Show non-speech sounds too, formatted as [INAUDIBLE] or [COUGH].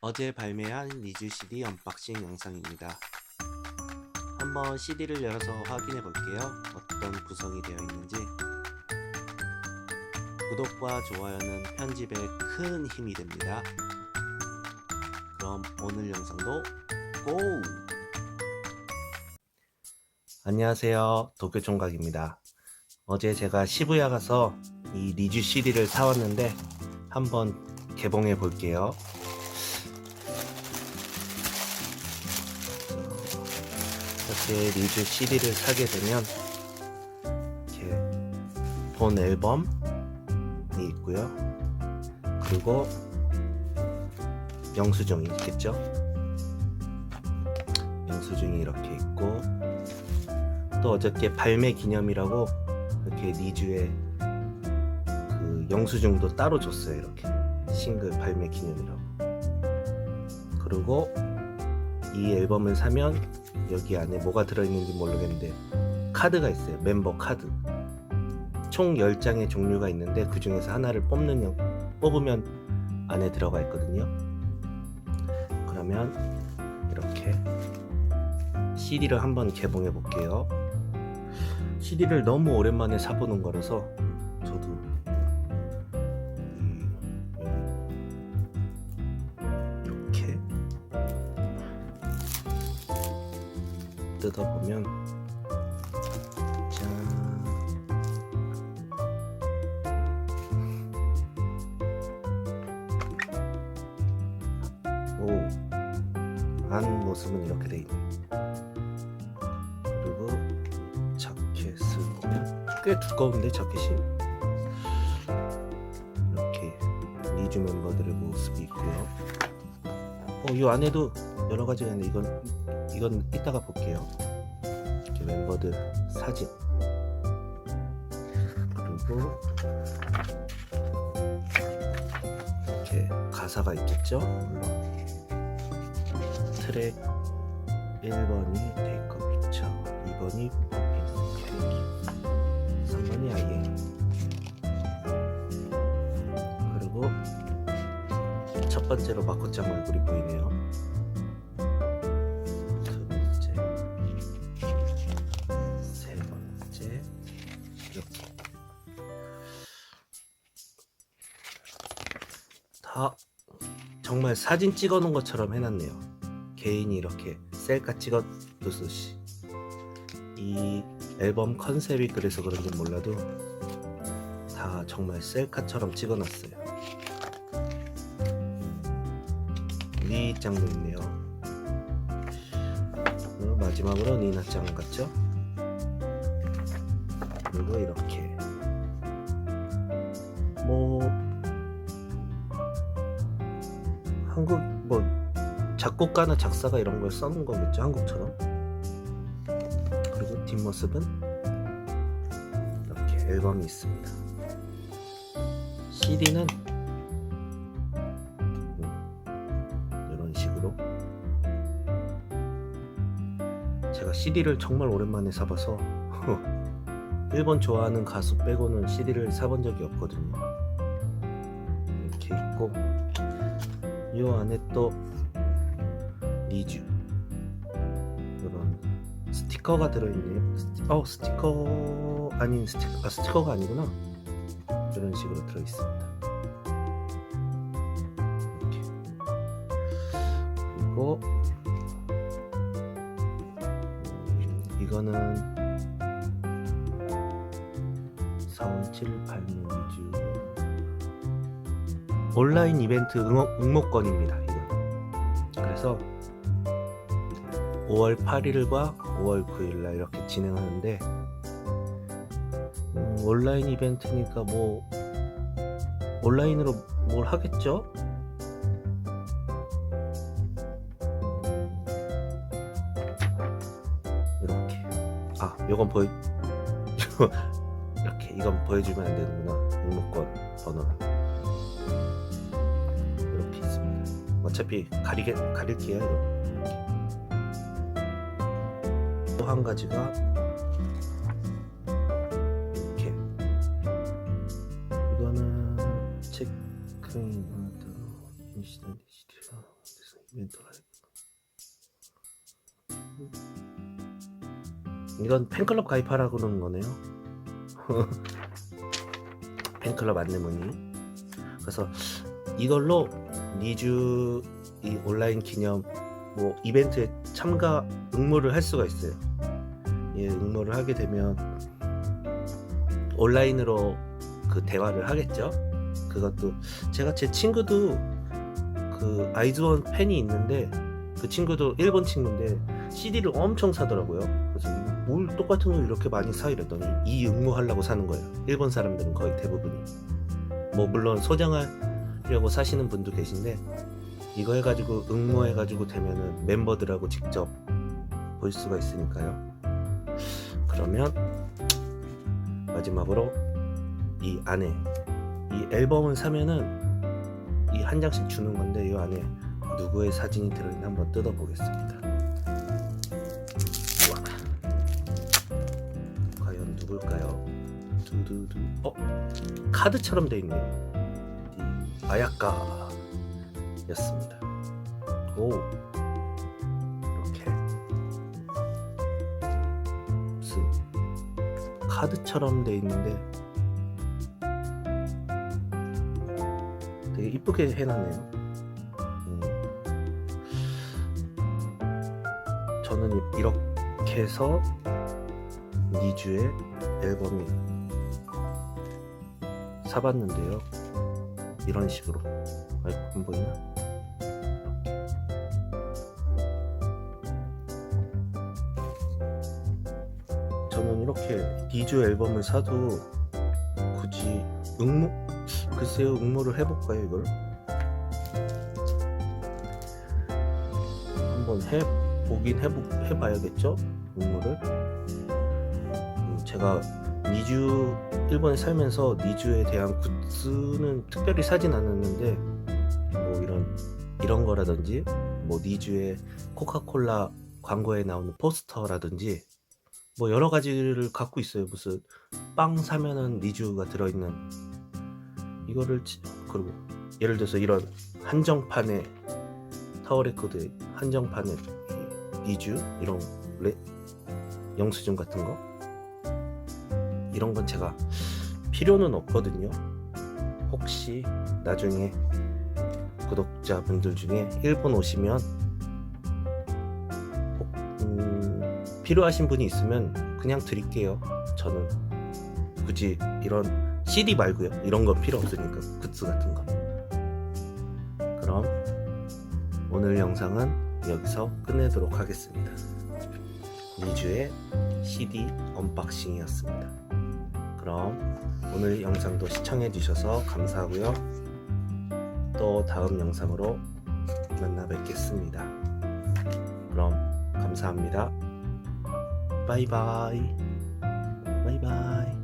어제 발매한 리즈 CD 언박싱 영상입니다. 한번 CD를 열어서 확인해 볼게요. 어떤 구성이 되어 있는지. 구독과 좋아요는 편집에 큰 힘이 됩니다. 그럼 오늘 영상도 고! 안녕하세요. 도쿄 총각입니다. 어제 제가 시부야 가서 이 리즈 CD를 사왔는데 한번 개봉해 볼게요. 이렇게 리즈 CD를 사게 되면 이렇게 본 앨범이 있고요. 그리고 영수증이 있겠죠. 영수증이 이렇게 있고 또 어저께 발매 기념이라고 이렇게 리즈의 그 영수증도 따로 줬어요. 이렇게 싱글 발매 기념이라고. 그리고 이 앨범을 사면 여기 안에 뭐가 들어있는지 모르겠는데 카드가 있어요. 멤버 카드. 총 10장의 종류가 있는데 그 중에서 하나를 뽑는 영- 뽑으면 안에 들어가 있거든요. 그러면 이렇게 CD를 한번 개봉해 볼게요. CD를 너무 오랜만에 사보는 거라서 저도 뜯어보면 짠 오, 안 모습은 이렇게 돼 있네. 그리고 자켓을 보면 꽤 두꺼운데 자켓이 이렇게 리즈 멤버들의 모습이 있고요. 어, 이 안에도 여러 가지가 있는데 이건 이건 이따가 볼게요. 이렇게 멤버들 사진 그리고 이렇게 가사가 있겠죠. 트랙 1번이 테이크업 피처 2번이 퍼핀 케이크 3번이 아이에 그리고 첫 번째로 마코짱 얼굴이 보이네요 다 정말 사진 찍어 놓은 것처럼 해놨네요 개인이 이렇게 셀카 찍어두듯이 이 앨범 컨셉이 그래서 그런지 몰라도 다 정말 셀카처럼 찍어 놨어요. 위 장도 있네요. 그리고 마지막으로 니나 짱 같죠? 그리고 이렇게 뭐 한국 뭐 작곡가나 작사가 이런 걸 써놓은 거겠죠 한국처럼? 그리고 뒷모습은 이렇게 앨범이 있습니다. CD는 이런 식으로 제가 CD를 정말 오랜만에 사봐서 [LAUGHS] 일본 좋아하는 가수 빼고는 CD를 사본 적이 없거든요. 이렇게 있고 이 안에 또 리즈 이런 스티커가 들어있네요. 스티, 어 스티커 아닌 스티커 아 스티커가 아니구나. 이런 식으로 들어있습니다. 이렇게 그리고 음, 이거는 417 발매 리즈 온라인 이벤트 응모, 응모권입니다. 이거 그래서 5월 8일과 5월 9일날 이렇게 진행하는데 음, 온라인 이벤트니까 뭐 온라인으로 뭘 하겠죠? 이렇게 아 이건 보여 [LAUGHS] 이렇게 이건 보여주면 안 되는구나 등록권 번호를 어차피 가리게 가릴게요 또 한 가지가 이렇게 이거는 체크인 하드 인시던트 이벤트 라이브. 이건 팬클럽 가입하라 그러는 거네요. [LAUGHS] 팬클럽 안내문이. 그래서 이걸로 니주 이 온라인 기념 뭐 이벤트에 참가 응모를 할 수가 있어요. 예, 응모를 하게 되면 온라인으로 그 대화를 하겠죠. 그것도 제가 제 친구도 그 아이즈원 팬이 있는데 그 친구도 일본 친구인데 CD를 엄청 사더라고요. 그래서 뭘 똑같은 걸 이렇게 많이 사 이랬더니 이 응모하려고 사는 거예요. 일본 사람들은 거의 대부분이. 뭐 물론 소장 하려고 사시는 분도 계신데 이거 해가지고 응모해가지고 되면은 멤버들하고 직접 볼 수가 있으니까요. 그러면 마지막으로 이 안에 이 앨범을 사면은 이 한 장씩 주는 건데 이 안에 누구의 사진이 들어있나 한번 뜯어보겠습니다. 우와. 과연 누굴까요? 두두두. 어? 카드처럼 돼 있네요. 이 아야카 였습니다. 오. 이렇게 무슨 카드처럼 돼 있는데 되게 이쁘게 해놨네요. 음. 저는 이- 이렇게 해서 니주의 앨범이 사봤는데요. 이런 식으로. 아이, 안 보이나? 저는 이렇게 니주 앨범을 사도 굳이 응모 글쎄요 응모를 해볼까요 이걸 한번 해보긴 해보, 해봐야겠죠 응모를 음, 제가 니주 일본에 살면서 니주에 대한 굿즈는 특별히 사진 않았는데 뭐 이런 이런 거라든지 뭐 니주의 코카콜라 광고에 나오는 포스터라든지 뭐 여러 가지를 갖고 있어요. 무슨 빵 사면은 니주가 들어있는. 이거를 치- 그리고 예를 들어서 이런 한정판의 타워레코드 한정판의 이 니주? 이런 레, 영수증 같은 거 이런 건 제가 필요는 없거든요 혹시 나중에 구독자분들 중에 일본 오시면 혹, 음, 필요하신 분이 있으면 그냥 드릴게요 저는 굳이 이런 CD 말고요. 이런 건 필요 없으니까 굿즈 같은 거. 그럼 오늘 영상은 여기서 끝내도록 하겠습니다. 2주의 CD 언박싱이었습니다. 그럼 오늘 영상도 시청해 주셔서 감사하고요. 또 다음 영상으로 만나 뵙겠습니다. 그럼 감사합니다. 바이바이. 바이바이.